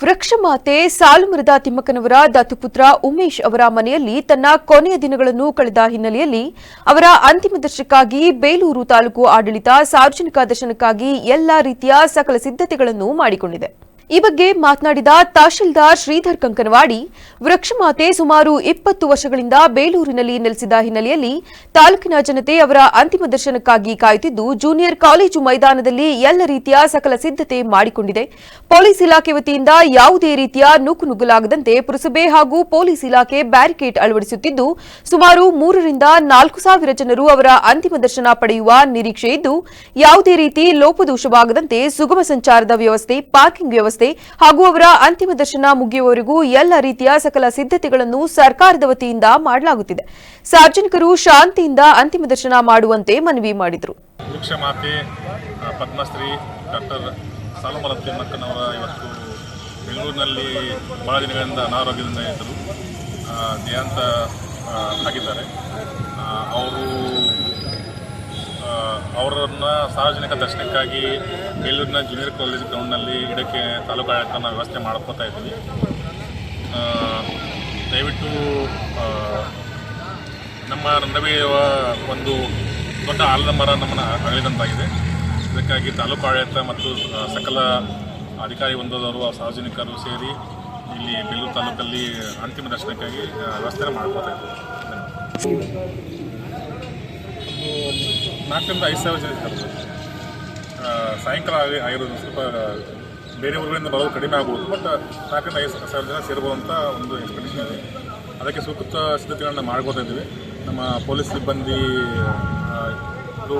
ವೃಕ್ಷಮಾತೆ ಸಾಲುಮರದ ತಿಮ್ಮಕ್ಕನವರ ದತ್ತುಪುತ್ರ ಉಮೇಶ್ ಅವರ ಮನೆಯಲ್ಲಿ ತನ್ನ ಕೊನೆಯ ದಿನಗಳನ್ನು ಕಳೆದ ಹಿನ್ನೆಲೆಯಲ್ಲಿ ಅವರ ಅಂತಿಮ ದರ್ಶನಕ್ಕಾಗಿ ಬೇಲೂರು ತಾಲೂಕು ಆಡಳಿತ ಸಾರ್ವಜನಿಕ ದರ್ಶನಕ್ಕಾಗಿ ಎಲ್ಲಾ ರೀತಿಯ ಸಕಲ ಸಿದ್ಧತೆಗಳನ್ನು ಮಾಡಿಕೊಂಡಿದೆ. ಈ ಬಗ್ಗೆ ಮಾತನಾಡಿದ ತಹಶೀಲ್ದಾರ್ ಶ್ರೀಧರ್ ಕಂಕನವಾಡಿ ವೃಕ್ಷಮಾತೆ ಸುಮಾರು ಇಪ್ಪತ್ತು ವರ್ಷಗಳಿಂದ ಬೇಲೂರಿನಲ್ಲಿ ನೆಲೆಸಿದ ಹಿನ್ನೆಲೆಯಲ್ಲಿ ತಾಲೂಕಿನ ಜನತೆ ಅವರ ಅಂತಿಮ ದರ್ಶನಕ್ಕಾಗಿ ಕಾಯುತ್ತಿದ್ದು, ಜೂನಿಯರ್ ಕಾಲೇಜು ಮೈದಾನದಲ್ಲಿ ಎಲ್ಲ ರೀತಿಯ ಸಕಲ ಸಿದ್ಧತೆ ಮಾಡಿಕೊಂಡಿದೆ. ಪೊಲೀಸ್ ಇಲಾಖೆ ವತಿಯಿಂದ ಯಾವುದೇ ರೀತಿಯ ನೂಕುನುಗ್ಗಲಾಗದಂತೆ ಪುರಸಭೆ ಹಾಗೂ ಪೊಲೀಸ್ ಇಲಾಖೆ ಬ್ಯಾರಿಕೇಡ್ ಅಳವಡಿಸುತ್ತಿದ್ದು, ಸುಮಾರು ಮೂರರಿಂದ ನಾಲ್ಕು ಸಾವಿರ ಜನರು ಅವರ ಅಂತಿಮ ದರ್ಶನ ಪಡೆಯುವ ನಿರೀಕ್ಷೆ ಇದ್ದು, ಯಾವುದೇ ರೀತಿ ಲೋಪದೋಷವಾಗದಂತೆ ಸುಗಮ ಸಂಚಾರದ ವ್ಯವಸ್ಥೆ, ಪಾರ್ಕಿಂಗ್ ವ್ಯವಸ್ಥೆ ಹಾಗೂ ಅವರ ಅಂತಿಮ ದರ್ಶನ ಮುಗಿಯುವವರೆಗೂ ಎಲ್ಲ ರೀತಿಯ ಸಕಲ ಸಿದ್ಧತೆಗಳನ್ನು ಸರ್ಕಾರದ ವತಿಯಿಂದ ಮಾಡಲಾಗುತ್ತಿದೆ. ಸಾರ್ವಜನಿಕರು ಶಾಂತಿಯಿಂದ ಅಂತಿಮ ದರ್ಶನ ಮಾಡುವಂತೆ ಮನವಿ ಮಾಡಿದರು. ವೃಕ್ಷಮಾತೆ ಪದ್ಮಶ್ರೀ, ಡಾಕ್ಟರ್ ಸಾಲುಮರ ತಿಮ್ಮಕ್ಕನವರ ಇವತ್ತು ಬೆಂಗಳೂರಿನಲ್ಲಿ ಬಹಳ ದಿನಗಳಿಂದ ಅನಾರೋಗ್ಯದಿಂದ ಇದ್ದರು. ದೇಹಾಂತ ಆಗಿದ್ದಾರೆ. ಅವರು ಅವರನ್ನು ಸಾರ್ವಜನಿಕ ದರ್ಶನಕ್ಕಾಗಿ ಬೇಲೂರಿನ ಜೂನಿಯರ್ ಕಾಲೇಜ್ ಗ್ರೌಂಡ್ನಲ್ಲಿ ಇಡಕ್ಕೆ ತಾಲೂಕು ಆಡಳಿತ ವ್ಯವಸ್ಥೆ ಮಾಡ್ಕೋತಾ ಇದ್ದೀವಿ. ದಯವಿಟ್ಟು ನಮ್ಮ ನಡುವೆಯ ಒಂದು ದೊಡ್ಡ ಆಲದ ಮರ ನಮ್ಮನ್ನು ಅಗಲಿದಂತಾಗಿದೆ ಇದಕ್ಕಾಗಿ ತಾಲೂಕು ಆಡಳಿತ ಮತ್ತು ಸಕಲ ಅಧಿಕಾರಿ ವೃಂದದವರು ಸಾರ್ವಜನಿಕರು ಸೇರಿ ಇಲ್ಲಿ ಬೆಲ್ಲೂರು ತಾಲೂಕಲ್ಲಿ ಅಂತಿಮ ದರ್ಶನಕ್ಕಾಗಿ ವ್ಯವಸ್ಥೆ ಮಾಡ್ಕೋತಾ ಇದ್ದೀವಿ. ನಾಲ್ಕರಿಂದ ಐದು ಸಾವಿರ ಜನ ಇರ್ತಾರೆ ಆ, ಸಾಯಂಕಾಲ ಆಗಿ ಆಗಿರೋದು ಸ್ವಲ್ಪ ಬೇರೆ ಊರುಗಳಿಂದ ಬರೋದು ಕಡಿಮೆ ಆಗ್ಬೋದು ಬಟ್ ನಾಲ್ಕರಿಂದ ಐದು ಸಾವಿರ ಜನ ಸೇರ್ಬೋದು ಅಂತ ಒಂದು ಎಕ್ಸ್ಪೆಕ್ಟೇಷನ್ ಇದೆ. ಅದಕ್ಕೆ ಸೂಕ್ತ ಸಿದ್ಧತೆಗಳನ್ನು ಮಾಡ್ಕೋತಾ ಇದ್ದೀವಿ. ನಮ್ಮ ಪೊಲೀಸ್ ಸಿಬ್ಬಂದಿ ಆ, ಇದು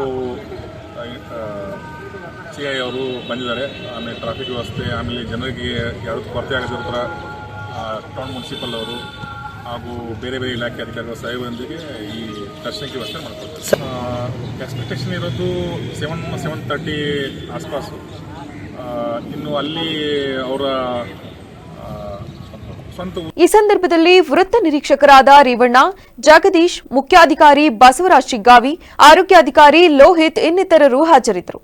ಸಿ ಐ ಅವರು ಬಂದಿದ್ದಾರೆ. ಆಮೇಲೆ ಟ್ರಾಫಿಕ್ ವ್ಯವಸ್ಥೆ ಆಮೇಲೆ ಜನರಿಗೆ ಯಾರು ಕೊರತೆ ಆಗದಿರೋ ಥರ ಟೌನ್ ಮುನ್ಸಿಪಲ್ ಅವರು ಹಾಗೂ ಬೇರೆ ಬೇರೆ ಇಲಾಖೆ ಅಧಿಕಾರಿಗಳ ಸಹಾಯದೊಂದಿಗೆ ಈ ದರ್ಶನಕ್ಕೆ ವ್ಯವಸ್ಥೆ ಮಾಡ್ಕೊಳ್ತಾರೆ ಎಕ್ಸ್ಪೆಕ್ಟೇಷನ್ ಇರೋದು ಸೆವೆನ್ ಸೆವೆನ್ ತರ್ಟಿ ಆಸ್ಪಾಸು. ಇನ್ನು ಅಲ್ಲಿ ಅವರ ಈ ಸಂದರ್ಭದಲ್ಲಿ ವೃತ್ತ ನಿರೀಕ್ಷಕರಾದ ರೇವಣ್ಣ, ಜಗದೀಶ್, ಮುಖ್ಯಾಧಿಕಾರಿ ಬಸವರಾಜ್ ಶಿಗ್ಗಾವಿ ಆರೋಗ್ಯಾಧಿಕಾರಿ ಲೋಹಿತ್ ಇನ್ನಿತರರು ಹಾಜರಿದ್ದರು.